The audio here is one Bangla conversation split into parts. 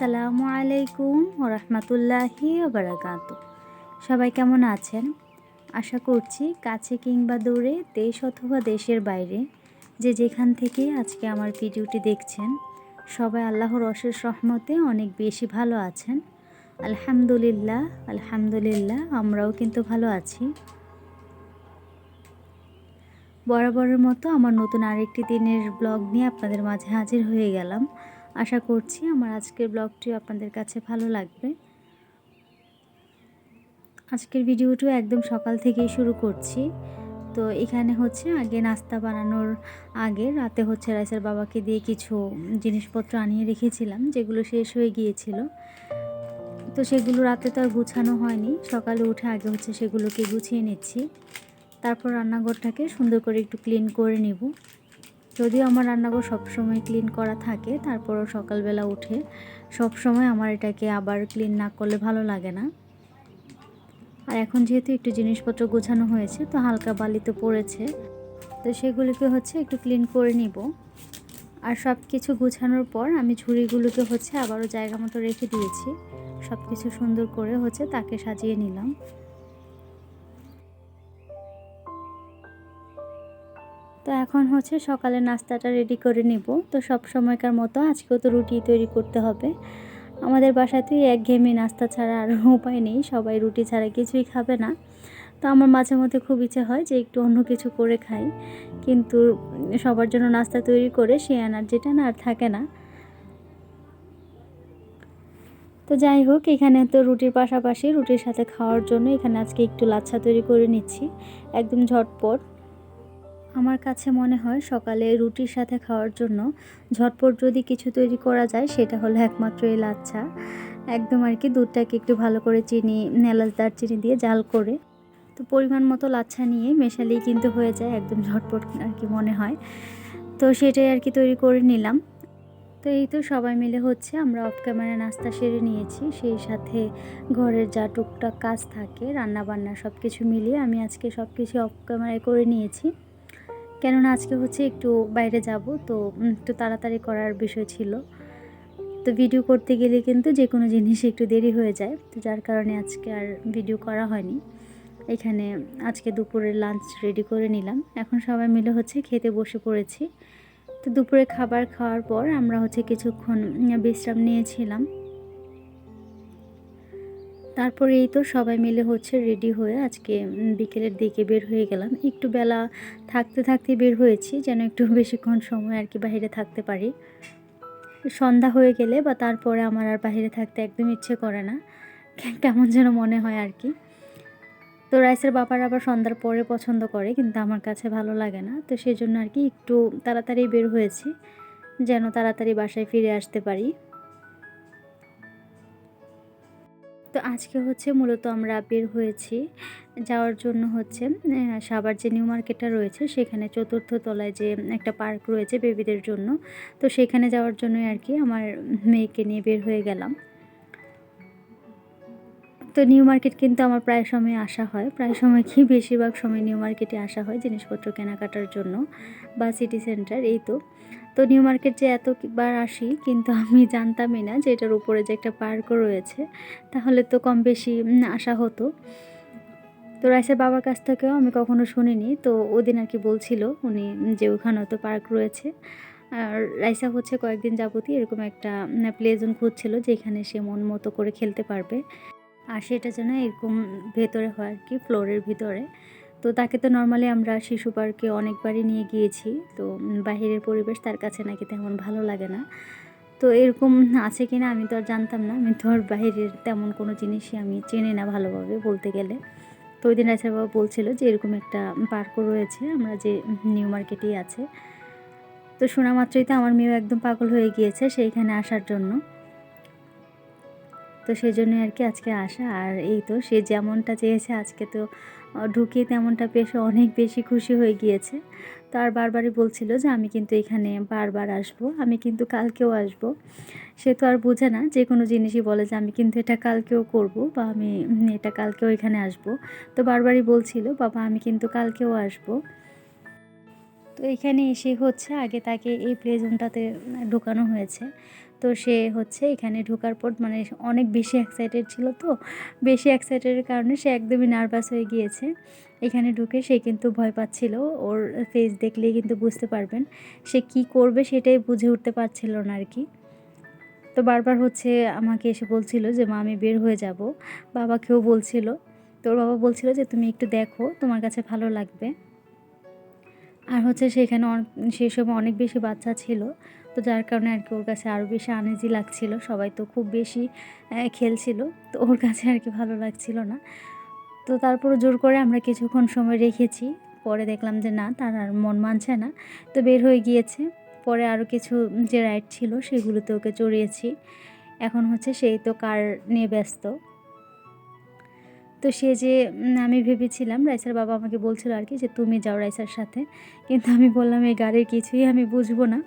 আসসালামু আলাইকুম ওরহমতুল্লাহি বারাকাত সবাই কেমন আছেন? আশা করছি কাছে কিংবা দূরে, দেশ অথবা দেশের বাইরে, যে যেখান থেকে আজকে আমার ভিডিওটি দেখছেন, সবাই আল্লাহর অশেষ রহমতে অনেক বেশি ভালো আছেন। আলহামদুলিল্লাহ আলহামদুলিল্লাহ, আমরাও কিন্তু ভালো আছি। বরাবরের মতো আমার নতুন আরেকটি দিনের ব্লগ নিয়ে আপনাদের মাঝে হাজির হয়ে গেলাম। আশা করছি আমার আজকের ব্লগটি আপনাদের কাছে ভালো লাগবে। আজকের ভিডিওটিও একদম সকাল থেকেই শুরু করছি। তো এখানে হচ্ছে আগে নাস্তা বানানোর আগে রাতে হচ্ছে রাইসের বাবাকে দিয়ে কিছু জিনিসপত্র আনিয়ে রেখেছিলাম, যেগুলো শেষ হয়ে গিয়েছিল। তো সেগুলো রাতে তো আর গুছানো হয়নি। সকালে উঠে আগে হচ্ছে সেগুলোকে গুছিয়ে নিচ্ছি। তারপর রান্নাঘরটাকে সুন্দর করে একটু ক্লিন করে নিব। যদিও আমার রান্নাঘর সবসময় ক্লিন করা থাকে, তারপরও সকালবেলা উঠে সব সময় আমার এটাকে আবার ক্লিন না করলে ভালো লাগে না। আর এখন যেহেতু একটু জিনিসপত্র গোছানো হয়েছে, তো হালকা বালি তো পড়েছে, তো সেগুলোকে হচ্ছে একটু ক্লিন করে নিব। আর সব কিছু গোছানোর পর আমি ঝুড়িগুলোকে হচ্ছে আবারও জায়গা মতো রেখে দিয়েছি সব কিছু সুন্দর করে হচ্ছে তাকে সাজিয়ে নিলাম। তো এখন হচ্ছে সকালে নাস্তাটা রেডি করে নিব। তো সব সময়কার মতো আজকেও তো রুটি তৈরি করতে হবে। আমাদের বাসাতেই এক ঘেমি নাস্তা ছাড়া আর উপায় নেই, সবাই রুটি ছাড়া কিছুই খাবে না। তো আমার মাঝে মধ্যে খুব ইচ্ছে হয় যে একটু অন্য কিছু করে খাই, কিন্তু সবার জন্য নাস্তা তৈরি করে সে এনার্জিটা না আর থাকে না। তো যাই হোক, এখানে তো রুটির পাশাপাশি রুটির সাথে খাওয়ার জন্য এখানে আজকে একটু লাচ্ছা তৈরি করে নিচ্ছি, একদম ঝটপট। আমার কাছে মনে হয় সকালে রুটির সাথে খাওয়ার জন্য ঝটপট যদি কিছু তৈরি করা যায়, সেটা হলো একমাত্র এই লাচ্ছা একদম আর কি দুধটাকে একটু ভালো করে চিনি, এলাচ দারচিনি দিয়ে জাল করে তো পরিমাণ মতো লাচ্ছা নিয়ে মেশালেই কিন্তু হয়ে যায়, একদম ঝটপট আর কি মনে হয়। তো সেটাই আর কি তৈরি করে নিলাম। তো এই তো সবাই মিলে হচ্ছে, আমরা অফ ক্যামেরা নাস্তা সেরে নিয়েছি। সেই সাথে ঘরের যা টুকটাক কাজ থাকে রান্না বান্না সব কিছু মিলিয়ে আমি আজকে সব কিছু অফ ক্যামেরায় করে নিয়েছি। কেননা আজকে হচ্ছে একটু বাইরে যাব, তো একটু তাড়াতাড়ি করার বিষয় ছিল। তো ভিডিও করতে গেলে কিন্তু যে কোনো জিনিস একটু দেরি হয়ে যায়, তো যার কারণে আজকে আর ভিডিও করা হয়নি। এখানে আজকে দুপুরের লাঞ্চ রেডি করে নিলাম। এখন সবাই মিলে হচ্ছে খেতে বসে পড়েছি। তো দুপুরে খাবার খাওয়ার পর আমরা হচ্ছে কিছুক্ষণ বিশ্রাম নিয়েছিলাম। তারপরে এই তো সবাই মিলে হচ্ছে রেডি হয়ে আজকে বিকেলের দিকে বের হয়ে গেলাম। একটু বেলা থাকতে থাকতে বের হয়েছি, যেন একটু বেশিক্ষণ সময় আর কি বাহিরে থাকতে পারি। সন্ধ্যা হয়ে গেলে বা তারপরে আমার আর বাহিরে থাকতে একদম ইচ্ছে করে না। কেমন যেন মনে হয় আর কি। তো রাইসের বাবার আবার সন্ধ্যার পরে পছন্দ করে, কিন্তু আমার কাছে ভালো লাগে না। তো সেই জন্য আর কি একটু তাড়াতাড়ি বের হয়েছি, যেন তাড়াতাড়ি বাসায় ফিরে আসতে পারি। তো আজকে হচ্ছে মূলত আমরা বের হয়েছি। যাওয়ার জন্য হচ্ছে সাবার যে নিউ মার্কেটটা রয়েছে, সেখানে চতুর্থ তলায় যে একটা পার্ক রয়েছে বেবিদের জন্য, তো সেখানে যাওয়ার জন্যই আর কি আমার মেয়েকে নিয়ে বের হয়ে গেলাম। তো নিউ মার্কেট কিন্তু আমার প্রায় সময় আসা হয়, প্রায় সময় কি বেশিরভাগ সময় নিউ মার্কেটে আসা হয় জিনিসপত্র কেনাকাটার জন্য, বা সিটি সেন্টার, এই তো। তো নিউ মার্কেট যে এতবার আসি, কিন্তু আমি জানতামই না যে এটার উপরে যে একটা পার্কও রয়েছে, তাহলে তো কম বেশি আসা হতো। তো রাইসের বাবার কাছ থেকেও আমি কখনো শুনিনি, তো ওদিন আর কি বলছিল উনি যে ওখানেও তো পার্ক রয়েছে। আর রাইসা হচ্ছে কয়েকদিন যাবতই এরকম একটা প্লে জোন খুঁজছিল যেখানে সে মন মতো করে খেলতে পারবে। আর সেটা যেন এরকম ভেতরে হয় আর কি ফ্লোরের ভিতরে। তো তাকে তো নর্মালি আমরা শিশু পার্কে অনেকবারই নিয়ে গিয়েছি। তো বাহিরের পরিবেশ তার কাছে নাকি তেমন ভালো লাগে না। তো এরকম আছে কি না আমি তো আর জানতাম না। আমি তো আর বাহিরের তেমন কোনো জিনিসই আমি চিনি না ভালোভাবে বলতে গেলে। তো ওই দিন রাইসার বাবা বলছিল যে এরকম একটা পার্কও রয়েছে, আমরা যে নিউ মার্কেটেই আছে। তো শোনা মাত্রই তো আমার মেয়েও একদম পাগল হয়ে গিয়েছে সেইখানে আসার জন্য। তো সেই জন্য আর কি আজকে আসা। আর এই তো সে যেমনটা চেয়েছে আজকে তো ঢুকিয়ে তেমনটা পেশে অনেক বেশি খুশি হয়ে গিয়েছে। তো আর বারবারই বলছিল যে, আমি কিন্তু এখানে বারবার আসব, আমি কিন্তু কালকেও আসব। সে তো আর বোঝে না, যে কোনো জিনিসই বলে যে, আমি কিন্তু এটা কালকেও করব বা আমি এটা কালকেও এখানে আসব। তো বারবারই বলছিল, বাবা, আমি কিন্তু কালকেও আসব। তো এখানে এসে হচ্ছে, আগে তাকে এই প্লে ঢোকানো হয়েছে। তো সে হচ্ছে এখানে ঢোকার পর মানে অনেক বেশি এক্সাইটেড ছিল তো। বেশি এক্সাইটেডের কারণে সে একদমই নার্ভাস হয়ে গিয়েছে। এখানে ঢুকে সে কিন্তু ভয় পাচ্ছিল। ওর ফেস দেখলেই কিন্তু বুঝতে পারবেন সে কি করবে সেটাই বুঝে উঠতে পারছিল না আর কি। তো বারবার হচ্ছে আমাকে এসে বলছিল যে, মা, আমি বের হয়ে যাব। বাবাকেও বলছিল। তোর বাবা বলছিল যে, তুমি একটু দেখো, তোমার কাছে ভালো লাগবে। আর হচ্ছে সেখানে সেই সময় অনেক বেশি বাচ্চা ছিল। তো যার কারণে আর কি ওর কাছে আরও বেশি আনেজি লাগছিল। সবাই তো খুব বেশি খেলছিল, তো ওর কাছে আর কি ভালো লাগছিল না। তো তারপর জোর করে আমরা কিছুক্ষণ সময় রেখেছি। পরে দেখলাম যে না, তার আর মন মানছে না। তো বের হয়ে গিয়েছে। পরে আরও কিছু যে রাইড ছিল, সেগুলোতে ওকে চড়িয়েছি। এখন হচ্ছে সেই তো কার নিয়ে ব্যস্ত। তো সে যে আমি ভেবেছিলাম রাইসার বাবা আমাকে বলছিল আর কি যে, তুমি যাও রাইসার সাথে। কিন্তু আমি বললাম, এই গাড়ির কিছুই আমি বুঝব না।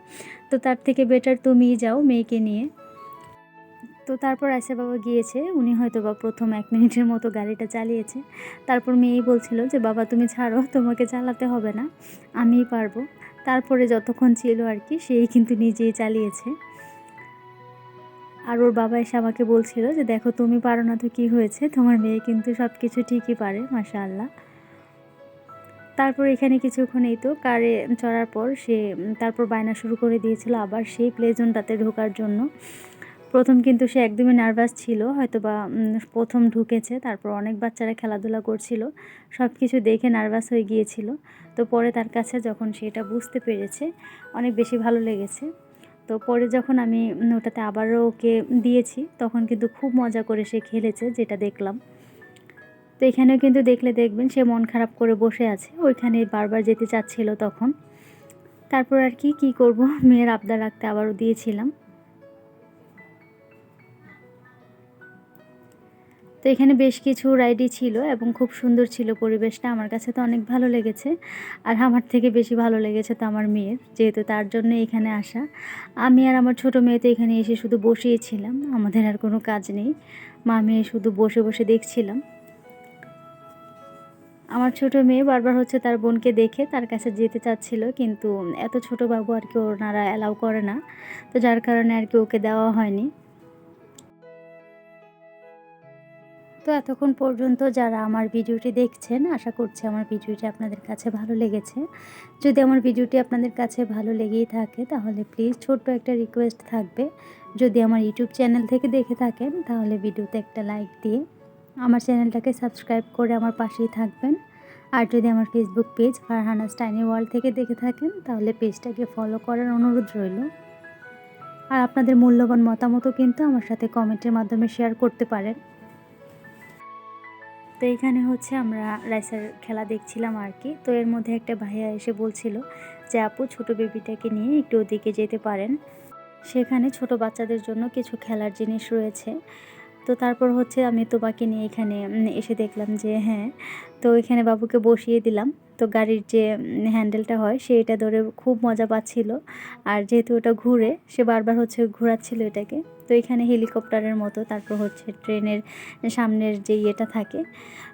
তো তার থেকে বেটার তুমিই যাও মেয়েকে নিয়ে। তো তারপর রাইসার বাবা গিয়েছে, উনি হয়তো বা প্রথম এক মিনিটের মতো গাড়িটা চালিয়েছে। তারপর মেয়েই বলছিল যে, বাবা, তুমি ছাড়ো, তোমাকে চালাতে হবে না, আমিই পারব। তারপরে যতক্ষণ ছিল আর কি, সেই কিন্তু নিজেই চালিয়েছে। আর ওর বাবা এসে আমাকে বলছিল যে, দেখো, তুমি পারো না তো কী হয়েছে? তোমার মেয়ে কিন্তু সব কিছু ঠিকই পারে মাসা আল্লাহ তারপর এখানে কিছুক্ষণ এই তো কারে চড়ার পর সে, তারপর বায়না শুরু করে দিয়েছিল আবার সেই প্লে জোনটাতে ঢোকার জন্য। প্রথম কিন্তু সে একদমই নার্ভাস ছিল হয়তো বা প্রথম ঢুকেছে, তারপর অনেক বাচ্চারা খেলাধুলা করছিল সব কিছু দেখে নার্ভাস হয়ে গিয়েছিল। তো পরে তার কাছে যখন সেটা বুঝতে পেরেছে, অনেক বেশি ভালো লেগেছে। তো পরে যখন আমি ওটাতে আবারও ওকে দিয়েছি, তখন কিন্তু খুব মজা করে সে খেলেছে, যেটা দেখলাম। তো এখানেও কিন্তু দেখলে দেখবেন, সে মন খারাপ করে বসে আছে। ওইখানে বারবার যেতে চাচ্ছিল তখন। তারপর আর কি, কী করব? মেয়ের আবদার রাখতে আবারও দিয়েছিলাম। তো এখানে বেশ কিছু রাইডই ছিল এবং খুব সুন্দর ছিল পরিবেশটা। আমার কাছে তো অনেক ভালো লেগেছে আর আমার থেকে বেশি ভালো লেগেছে তো আমার মেয়ের, যেহেতু তার জন্য এখানে আসা। আমি আর আমার ছোট মেয়ে তো এখানে এসে শুধু বসিয়েছিলাম, আমাদের আর কোনো কাজ নেই। মা মেয়ে শুধু বসে বসে দেখছিলাম। আমার ছোট মেয়ে বারবার হচ্ছে তার বোনকে দেখে তার কাছে যেতে চাচ্ছিল, কিন্তু এত ছোট বাবু আর কি ওনারা অ্যালাউ করে না। তো যার কারণে আর কি ওকে দেওয়া হয়নি। তো এতক্ষণ পর্যন্ত যারা আমার ভিডিওটি দেখছেন, আশা করছি আমার ভিডিওটি আপনাদের কাছে ভালো লেগেছে। যদি আমার ভিডিওটি আপনাদের কাছে ভালো লেগেই থাকে, তাহলে প্লিজ ছোট্ট একটা রিকোয়েস্ট থাকবে। যদি আমার ইউটিউব চ্যানেল থেকে দেখে থাকেন, তাহলে ভিডিওতে একটা লাইক দিয়ে আমার চ্যানেলটাকে সাবস্ক্রাইব করে আমার পাশেই থাকবেন। আর যদি আমার ফেসবুক পেজ ফারহানা স্টাইনি ওয়ার্ল্ড থেকে দেখে থাকেন, তাহলে পেজটাকে ফলো করার অনুরোধ রইল। আর আপনাদের মূল্যবান মতামতও কিন্তু আমার সাথে কমেন্টের মাধ্যমে শেয়ার করতে পারেন। তো এখানে হচ্ছে আমরা রাইসার খেলা দেখছিলাম আর কি তো এর মধ্যে একটা ভাইয়া এসে বলছিল যে, আপু, ছোট বেবিটাকে নিয়ে একটু ওদিকে যেতে পারেন। সেখানে ছোট বাচ্চাদের জন্য কিছু খেলার জিনিস রয়েছে। তো তারপর হচ্ছে আমি তোবাকে নিয়ে এখানে এসে দেখলাম যে হ্যাঁ তো এখানে বাবুকে বসিয়ে দিলাম। তো গাড়ির যে হ্যান্ডেলটা হয়, সে এটা ধরে খুব মজা পাচ্ছিল। আর যেহেতু ওটা ঘুরে, সে বারবার হচ্ছে ঘোরাচ্ছিল এটাকে। তো এখানে হেলিকপ্টারের মতো, তারপর হচ্ছে ট্রেনের সামনের যে ইয়েটা থাকে।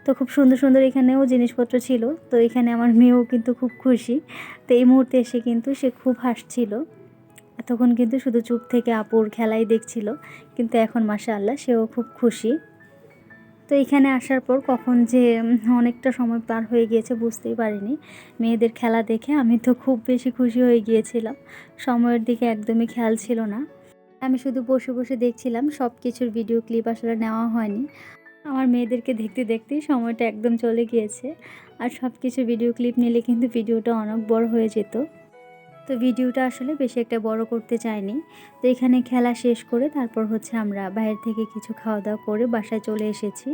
তো খুব সুন্দর সুন্দর এখানেও জিনিসপত্র ছিল। তো এখানে আমার মেয়েও কিন্তু খুব খুশি। তো এই মুহূর্তে এসে কিন্তু সে খুব হাসছিল। তখন কিন্তু শুধু চুপ থেকে আপুর খেলাই দেখছিল, কিন্তু এখন মাসা আল্লাহ সেও খুব খুশি। তো এখানে আসার পর কখন যে অনেকটা সময় পার হয়ে গিয়েছে বুঝতেই পারিনি। মেয়েদের খেলা দেখে আমি তো খুব বেশি খুশি হয়ে গিয়েছিলাম। সময়ের দিকে একদমই খেয়াল ছিল না। আমি শুধু বসে বসে দেখছিলাম সব কিছুর ভিডিও ক্লিপ আসলে নেওয়া হয়নি। আমার মেয়েদেরকে দেখতে দেখতেই সময়টা একদম চলে গিয়েছে। আর সব কিছু ভিডিও ক্লিপ নিলে কিন্তু ভিডিওটা অনেক বড় হয়ে যেত। তো ভিডিওটা আসলে বেশি একটা বড় করতে চাইনি। তো এখানে খেলা শেষ করে তারপর হচ্ছে আমরা বাইরে থেকে কিছু খাওয়া দাওয়া করে বাসায় চলে এসেছি।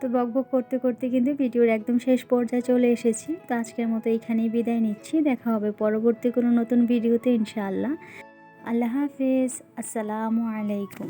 তো বক বক করতে করতে কিন্তু ভিডিওর একদম শেষ পর্যায়ে চলে এসেছি। তো আজকের মতো এখানেই বিদায় নিচ্ছি। দেখা হবে পরবর্তী কোনো নতুন ভিডিওতে ইনশাআল্লাহ। আল্লাহ হাফিজ। আসসালামু আলাইকুম।